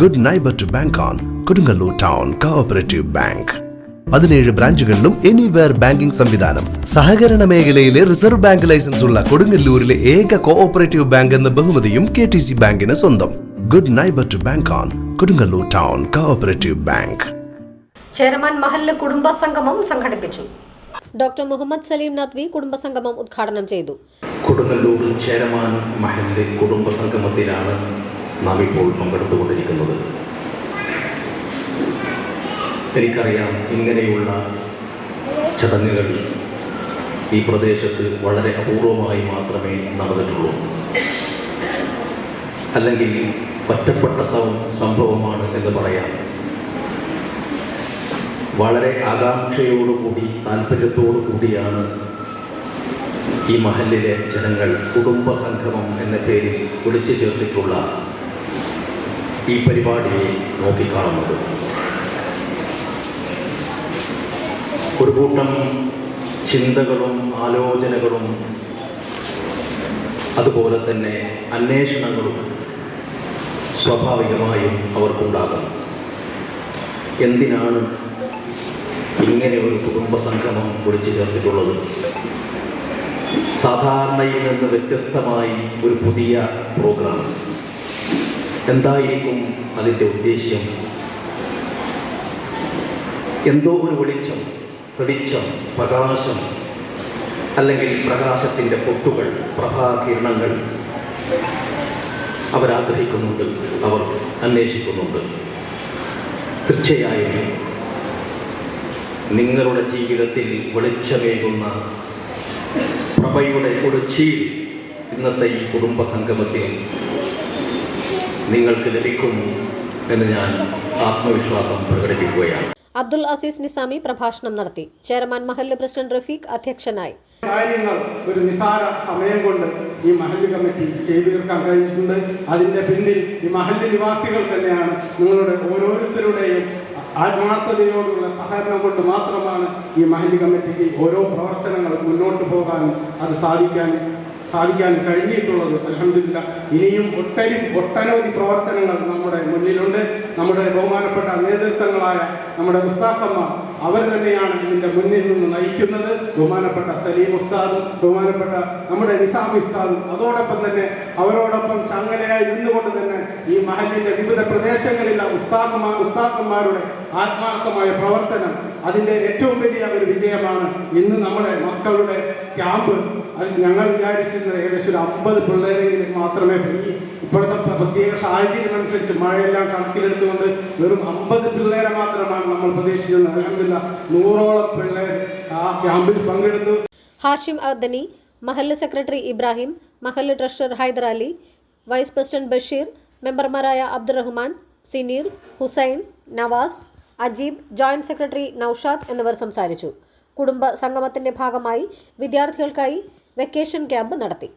Good neighbour to bank on Kodungallur town cooperative bank പതിനേഴ് ബ്രാഞ്ചുകളിലും anywhere banking സംവിധാനം. സഹകരണ മേഖലയിലെ റിസർവ് ബാങ്ക് ലൈസൻസ് ഉള്ള കൊടുങ്ങല്ലൂരിലെ ഏക കോഓപ്പറേറ്റീവ് ബാങ്ക് എന്ന ബഹുമതിയും കെ ടി സി ബാങ്കിന് സ്വന്തം. Good neighbour to bank on Kodungallur town cooperative bank chairman മഹല്ല് കുടുംബ സംഗമം സംഘടിപ്പിച്ചു. ഡോക്ടർ മുഹമ്മദ് സലീം നദ്വി കുടുംബസംഗമം ഉദ്ഘാടനം ചെയ്തു. കൊടുങ്ങല്ലൂർ ചേരമാൻ മഹലിലെ കുടുംബ സംഗമത്തിലാണ് നാം ഇപ്പോൾ പങ്കെടുത്തുകൊണ്ടിരിക്കുന്നത്. എനിക്കറിയാം ഇങ്ങനെയുള്ള ചടങ്ങുകൾ ഈ പ്രദേശത്ത് വളരെ അപൂർവമായി മാത്രമേ നടന്നിട്ടുള്ളൂ. അല്ലെങ്കിൽ ഒറ്റപ്പെട്ട സംഭവമാണ് എന്ന് പറയാം. വളരെ ആകാംക്ഷയോടുകൂടി താല്പര്യത്തോടു കൂടിയാണ് ഈ മഹലിലെ ജനങ്ങൾ കുടുംബ സംഗമം എന്ന പേരിൽ വിളിച്ചു ചേർത്തിട്ടുള്ള ഈ പരിപാടിയെ നോക്കിക്കാണുന്നത്. ഒരു കൂട്ടം ചിന്തകളും ആലോചനകളും അതുപോലെ തന്നെ അന്വേഷണങ്ങളും സ്വാഭാവികമായും അവർക്കുണ്ടാകും. എന്തിനാണ് ഇങ്ങനെ ഒരു കുടുംബ സംഗമം വിളിച്ചു ചേർത്തിട്ടുള്ളത്? സാധാരണയിൽ നിന്ന് വ്യത്യസ്തമായി ഒരു പുതിയ പ്രോഗ്രാം. എന്തായിരിക്കും അതിന്റെ ഉദ്ദേശ്യം? എന്തോ ഒരു വെളിച്ചം വെളിച്ചം പ്രകാശം അല്ലെങ്കിൽ പ്രകാശത്തിന്റെ പൊട്ടുകൾ പ്രഭാകിരണങ്ങൾ അവരാഗ്രഹിക്കുന്നുണ്ട് അവർ അന്വേഷിക്കുന്നുണ്ട്. തീർച്ചയായും നിങ്ങളുടെ ജീവിതത്തിൽ വെളിച്ചമേകുന്ന പ്രഭയുടെ ഒരു ചീൽ ഇന്നത്തെ ഈ കുടുംബ സംഗമത്തിൽ നിങ്ങൾക്ക് ലഭിക്കും എന്ന് ഞാൻ ആത്മവിശ്വാസം പ്രകടിപ്പിക്കുകയാണ്. അബ്ദുൽ അസീസ് നിസാമി പ്രഭാഷണം നടത്തി. ചെയർമാൻ മഹല്ല് പ്രസിഡന്റ് റഫീഖ് അധ്യക്ഷനായി. കാര്യങ്ങൾ ഒരു നിസാര സമയം കൊണ്ട് ഈ മഹല്ല് കമ്മിറ്റി ചെയ്തു തീർക്കാൻ കഴിഞ്ഞിട്ടുണ്ട്. അതിന്റെ പിന്നിൽ ഈ മഹല്ല് നിവാസികൾ തന്നെയാണ് നിങ്ങളുടെ ഓരോരുത്തരുടെയും ആത്മാർത്ഥതയോടുള്ള സഹകരണം കൊണ്ട് മാത്രമാണ് ഈ മഹല്ല് കമ്മിറ്റിക്ക് ഓരോ പ്രവർത്തനങ്ങളും മുന്നോട്ട് പോകാനും അത് സാധിക്കാനും സാധിക്കാൻ കഴിഞ്ഞിട്ടുള്ളത്. അലഹമില്ല ഇനിയും ഒട്ടരി ഒട്ടനവധി പ്രവർത്തനങ്ങൾ നമ്മുടെ മുന്നിലുണ്ട്. നമ്മുടെ ബഹുമാനപ്പെട്ട നേതൃത്വങ്ങളായ നമ്മുടെ ഉസ്താക്കന്മാർ അവർ തന്നെയാണ് ഇതിന്റെ മുന്നിൽ നിന്ന് നയിക്കുന്നത്. ബഹുമാനപ്പെട്ട സലീം ഉസ്താദ് ബഹുമാനപ്പെട്ട നമ്മുടെ നിസാം ഉസ്താദും അതോടൊപ്പം തന്നെ അവരോടൊപ്പം ചങ്ങലയായി നിന്നുകൊണ്ട് തന്നെ ഈ മഹലിന്റെ വിവിധ പ്രദേശങ്ങളിലെ ഉസ്താദന്മാർ ഉസ്താക്കന്മാരുടെ ആത്മാർത്ഥമായ പ്രവർത്തനം അതിന്റെ ഏറ്റവും വലിയ ഒരു വിജയമാണ് ഇന്ന് നമ്മുടെ മക്കളുടെ ക്യാമ്പ്. ഞങ്ങൾ വിചാരിച്ചിരുന്നത് ഏകദേശം ഒരു അമ്പത് പിള്ളേരെങ്കിലും മാത്രമേ ഈ ഇപ്പോഴത്തെ പ്ര- പ്രത്യേക സാഹചര്യം അനുസരിച്ച് മഴയെല്ലാം കണക്കിലെടുത്തുകൊണ്ട് വെറും അമ്പത് പിള്ളേരെ മാത്രമാണ് നമ്മൾ പ്രതീക്ഷിച്ചത് അലഹമില്ല നൂറോളം പിള്ളേർ ആ ക്യാമ്പിൽ പങ്കെടുത്തു. ഹാഷിം അദ്ദനി മഹല്ല് സെക്രട്ടറി ഇബ്രാഹിം മഹല്ല് treasurer Haidar Ali vice president Basheer മെമ്പർമാരായ അബ്ദുറഹ്മാൻ സിനീർ ഹുസൈൻ നവാസ് അജീബ് ജോയിന്റ് സെക്രട്ടറി നൌഷാദ് എന്നിവർ സംസാരിച്ചു. കുടുംബ സംഗമത്തിന്റെ ഭാഗമായി വിദ്യാർത്ഥികൾക്കായി വെക്കേഷൻ ക്യാമ്പ് നടത്തി